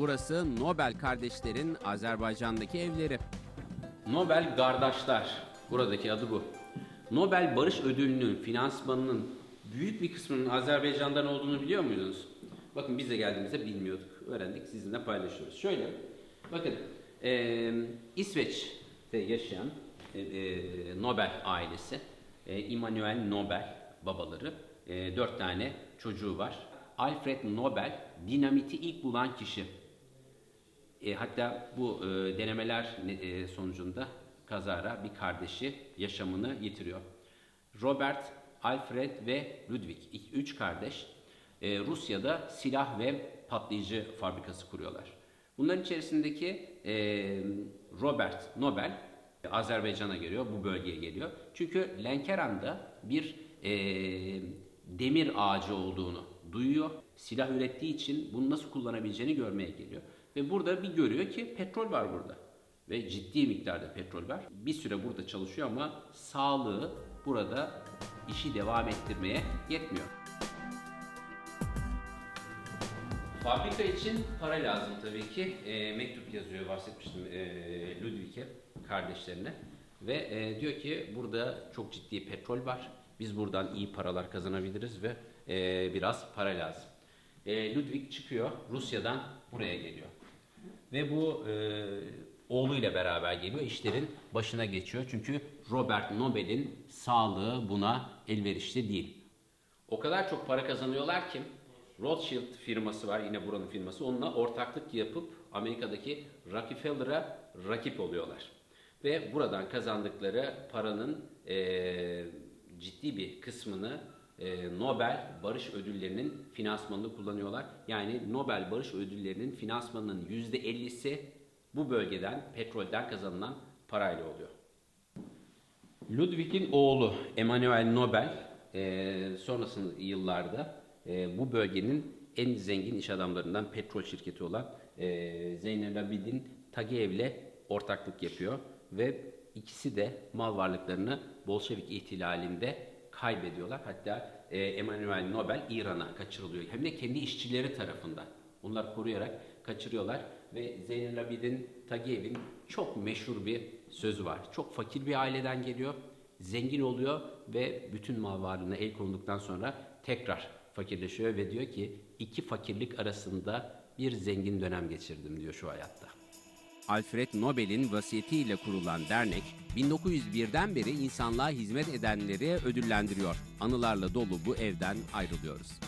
Burası Nobel kardeşlerin Azerbaycan'daki evleri. Nobel Kardeşler, buradaki adı bu. Nobel Barış Ödülü'nün finansmanının büyük bir kısmının Azerbaycan'dan olduğunu biliyor muydunuz? Bakın biz de geldiğimizde bilmiyorduk. Öğrendik, sizinle paylaşıyoruz. Şöyle, bakın e, İsveç'te yaşayan e, Nobel ailesi, e, Immanuel Nobel babaları, e, dört tane çocuğu var. Alfred Nobel dinamiti ilk bulan kişi. E, hatta bu e, denemeler e, sonucunda kazara bir kardeşi yaşamını yitiriyor. Robert, Alfred ve Ludwig, üç kardeş e, Rusya'da silah ve patlayıcı fabrikası kuruyorlar. Bunların içerisindeki e, Robert Nobel Azerbaycan'a geliyor, bu bölgeye geliyor. Çünkü Lenkeran'da bir e, demir ağacı olduğunu duyuyor. Silah ürettiği için bunu nasıl kullanabileceğini görmeye geliyor. Ve burada bir görüyor ki petrol var burada. Ve ciddi miktarda petrol var. Bir süre burada çalışıyor ama sağlığı burada işi devam ettirmeye yetmiyor. Fabrika için para lazım tabii ki. E, mektup yazıyor, bahsetmiştim e, Ludwig'e, kardeşlerine. Ve e, diyor ki burada çok ciddi petrol var. Biz buradan iyi paralar kazanabiliriz ve e, biraz para lazım. E, Ludwig çıkıyor, Rusya'dan buraya geliyor. Ve bu e, oğluyla beraber geliyor, işlerin başına geçiyor. Çünkü Robert Nobel'in sağlığı buna elverişli değil. O kadar çok para kazanıyorlar ki Rothschild firması var yine buranın firması. Onunla ortaklık yapıp Amerika'daki Rockefeller'a rakip oluyorlar. Ve buradan kazandıkları paranın e, ciddi bir kısmını e, Nobel Barış Ödülleri'nin finansmanını kullanıyorlar. Yani Nobel Barış Ödülleri'nin finansmanının %50'si bu bölgeden, petrolden kazanılan parayla oluyor. Ludwig'in oğlu Emanuel Nobel e, sonrasında yıllarda e, bu bölgenin en zengin iş adamlarından petrol şirketi olan e, Zeynel Abidin Tagiyev'le ortaklık yapıyor ve ikisi de mal varlıklarını Bolşevik ihtilalinde kaybediyorlar. Hatta e, Emanuel Nobel İran'a kaçırılıyor. Hem de kendi işçileri tarafından. Onlar koruyarak kaçırıyorlar ve Zeynel Abidin Tagiyev'in çok meşhur bir sözü var. Çok fakir bir aileden geliyor, zengin oluyor ve bütün mal varlığına el konuluktan sonra tekrar fakirleşiyor ve diyor ki iki fakirlik arasında bir zengin dönem geçirdim diyor şu hayatta. Alfred Nobel'in vasiyetiyle kurulan dernek 1901'den beri insanlığa hizmet edenleri ödüllendiriyor. Anılarla dolu bu evden ayrılıyoruz.